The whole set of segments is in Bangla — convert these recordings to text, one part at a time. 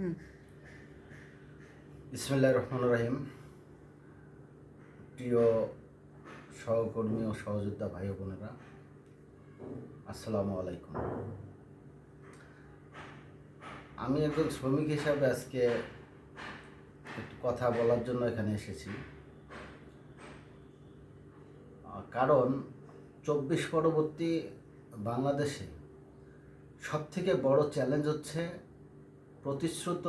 হুম। ইসমিল্লাহ রহমান রহিম। প্রিয় সহকর্মী ও সহযোদ্ধা ভাই বোনেরা, আসসালামু আলাইকুম। আমি একজন শ্রমিক হিসাবে আজকে একটু কথা বলার জন্য এখানে এসেছি। কারণ চব্বিশ পরবর্তী বাংলাদেশে সবথেকে বড় চ্যালেঞ্জ হচ্ছে প্রতিশ্রুত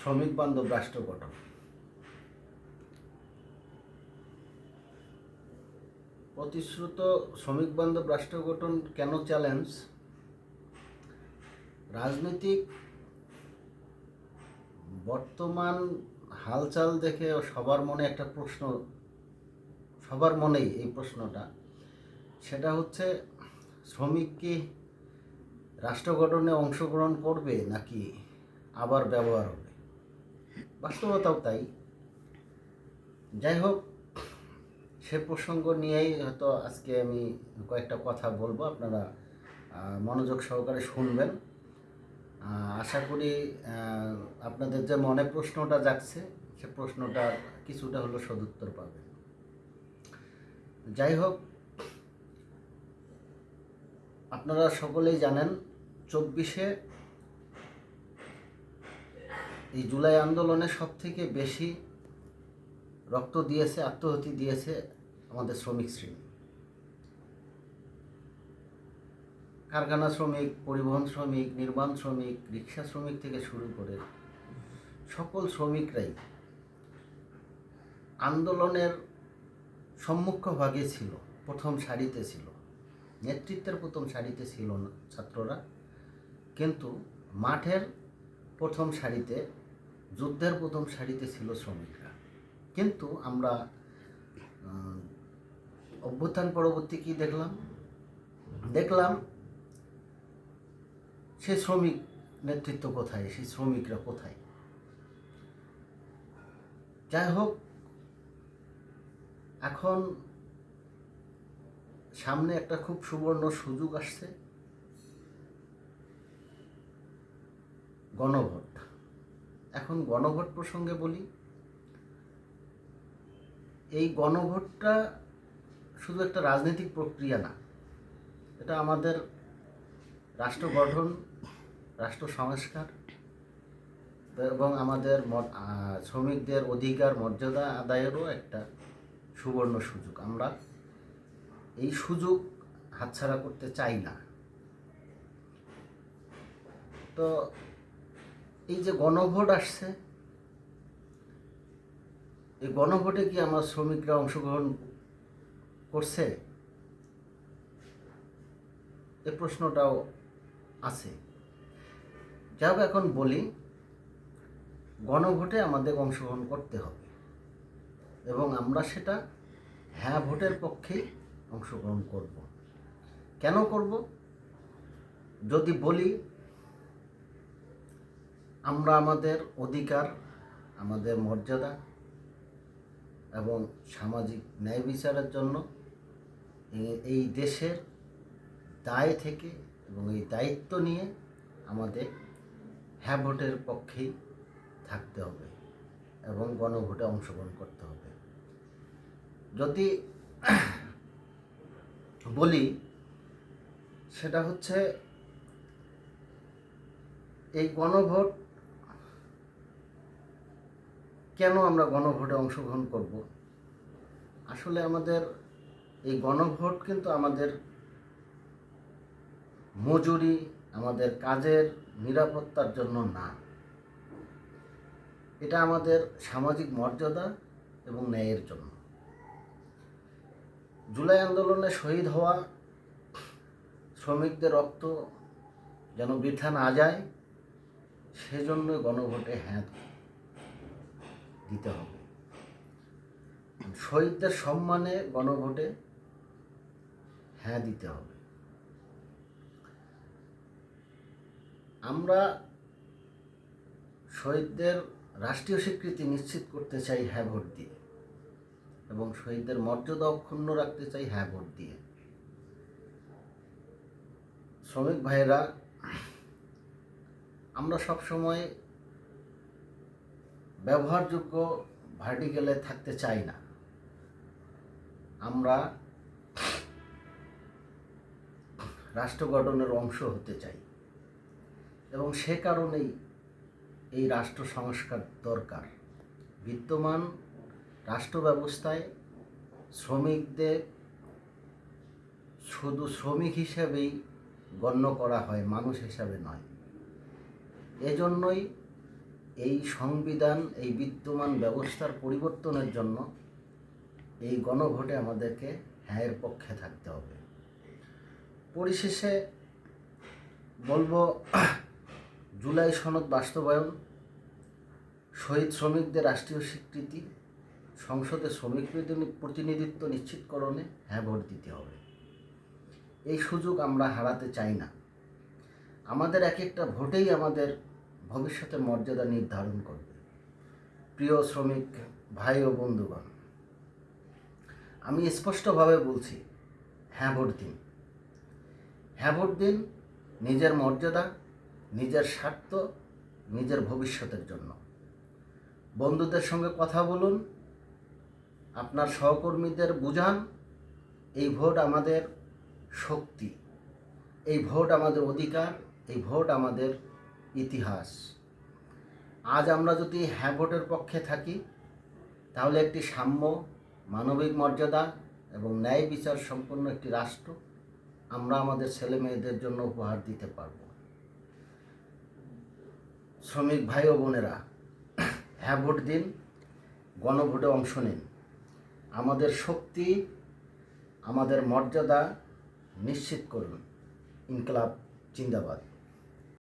শ্রমিক বান্ধব রাষ্ট্র গঠন। প্রতিশ্রুত শ্রমিক বান্ধব রাষ্ট্র গঠন কেন চ্যালেঞ্জ রাজনৈতিক বর্তমান হালচাল দেখে সবার মনে একটা প্রশ্ন, সবার মনেই এই প্রশ্নটা। সেটা হচ্ছে, শ্রমিক কি রাষ্ট্র গঠনে অংশগ্রহণ করবে নাকি আবার ব্যবহার হবে? বাস্তবতাও তাই। যাই হোক সে প্রসঙ্গ নিয়েই হয়তো আজকে আমি কয়েকটা কথা বলব। আপনারা মনোযোগ সহকারে শুনবেন। আশা করি আপনাদের যে মনে প্রশ্নটা যাচ্ছে সে প্রশ্নটা কিছুটা হলো সদুত্তর পাবেন। যাই হোক আপনারা সকলেই জানেন চব্বিশে এই জুলাই আন্দোলনে সব থেকে বেশি রক্ত দিয়েছে আত্মহতি দিয়েছে আমাদের শ্রমিক শ্রেণি। কারখানা শ্রমিক, পরিবহন শ্রমিক, নির্মাণ শ্রমিক, রিক্সা শ্রমিক থেকে শুরু করে সকল শ্রমিকরাই আন্দোলনের সম্মুখভাগে ছিল, প্রথম সারিতে ছিল। নেতৃত্বের প্রথম সারিতে ছিল না ছাত্ররা। কিন্তু মাঠের প্রথম সারিতে, যুদ্ধের প্রথম সারিতে ছিল শ্রমিকরা। কিন্তু আমরা অভ্যুত্থান পরবর্তী কি দেখলাম? দেখলাম সে শ্রমিক নেতৃত্ব কোথায়? সেই শ্রমিকরা কোথায়? যাই হোক, এখন সামনে একটা খুব সুবর্ণ সুযোগ আসছে। গণভোট। এখন গণভোট প্রসঙ্গে বলি, এই গণভোটটা শুধু একটা রাজনৈতিক প্রক্রিয়া না, এটা আমাদের রাষ্ট্র গঠন, রাষ্ট্র সংস্কার এবং আমাদের শ্রমিকদের অধিকার, মর্যাদা আদায়েরও একটা সুবর্ণ সুযোগ। আমরা এই সুযোগ হাতছাড়া করতে চাই না। তো এই যে গণভোট আসছে, এই গণভোটে কি আমার শ্রমিকরা অংশগ্রহণ করছে? এ প্রশ্নটাও আছে। যা হোক, এখন বলি, গণভোটে আমাদের অংশগ্রহণ করতে হবে এবং আমরা সেটা হ্যাঁ ভোটের পক্ষেই অংশগ্রহণ করব। কেন করব? যদি বলি আমরা আমাদের অধিকার, আমাদের মর্যাদা এবং সামাজিক ন্যায় বিচারের জন্য এই দেশের দায় থেকে এবং এই দায়িত্ব নিয়ে আমাদের হ্যাঁ ভোটের পক্ষেই থাকতে হবে এবং গণভোটে অংশগ্রহণ করতে হবে। যদি বলি, সেটা হচ্ছে এই গণভোট কেন আমরা গণভোটে অংশগ্রহণ করব? আসলে আমাদের এই গণভোট কিন্তু আমাদের মজুরি, আমাদের কাজের নিরাপত্তার জন্য না। এটা আমাদের সামাজিক মর্যাদা এবং ন্যায়ের জন্য। জুলাই আন্দোলনে শহীদ হওয়া শ্রমিকদের রক্ত যেন বৃথা না যায় সেজন্য গণভোটে হ্যাঁ দিতে হবে। শহীদদের সম্মানে গণভোটে হ্যাঁ দিতে হবে। আমরা শহীদদের রাষ্ট্রীয় স্বীকৃতি নিশ্চিত করতে চাই হ্যাঁ ভোট দিয়ে এবং শহীদদের মর্যাদা অক্ষুণ্ণ রাখতে চাই হ্যাঁ ভোট দিয়ে। শ্রমিক ভাইয়েরা, আমরা সব সময় ব্যবহারযোগ্য ভার্টিক্যালে থাকতে চাই না। আমরা রাষ্ট্র গঠনের অংশ হতে চাই এবং সে কারণেই এই রাষ্ট্র সংস্কার দরকার। বিদ্যমান রাষ্ট্র ব্যবস্থায় শ্রমিকদের শুধু শ্রমিক হিসেবেই গণ্য করা হয়, মানুষ হিসাবে নয়। এজন্যই এই সংবিধান, এই বিদ্যমান ব্যবস্থার পরিবর্তনের জন্য এই গণভোটে আমাদেরকে হ্যাঁয়ের পক্ষে থাকতে হবে। পরিশেষে বলব, জুলাই সনদ বাস্তবায়ন, শহীদ শ্রমিকদের রাষ্ট্রীয় স্বীকৃতি, সংসদে শ্রমিক প্রতিনিধিত্ব নিশ্চিতকরণে হ্যাঁ ভোট দিতে হবে। এই সুযোগ আমরা হারাতে চাই না। আমাদের এক একটা ভোটেই আমাদের ভবিষ্যতের মর্যাদা নির্ধারণ করবে। প্রিয় শ্রমিক, ভাই ও বন্ধুগণ, আমি স্পষ্টভাবে বলছি হ্যাঁ ভোট দিন। হ্যাঁ ভোট দিন নিজের মর্যাদা, নিজের স্বার্থ, নিজের ভবিষ্যতের জন্য। বন্ধুদের সঙ্গে কথা বলুন, আপনার সহকর্মীদের বুঝান, এই ভোট আমাদের শক্তি, এই ভোট আমাদের অধিকার, এই ভোট আমাদের ইতিহাস। আজ আমরা যদি হ্যাঁ ভোটের পক্ষে থাকি, তাহলে একটি সাম্য, মানবিক মর্যাদা এবং ন্যায় বিচার সম্পন্ন একটি রাষ্ট্র আমরা আমাদের ছেলে মেয়েদের জন্য উপহার দিতে পারব। শ্রমিক ভাই ও বোনেরা হ্যাঁ ভোট দিন, গণভোটে অংশ নিন। আমাদের শক্তি, আমাদের মর্যাদা নিশ্চিত করুন। ইনকলাব জিন্দাবাদ।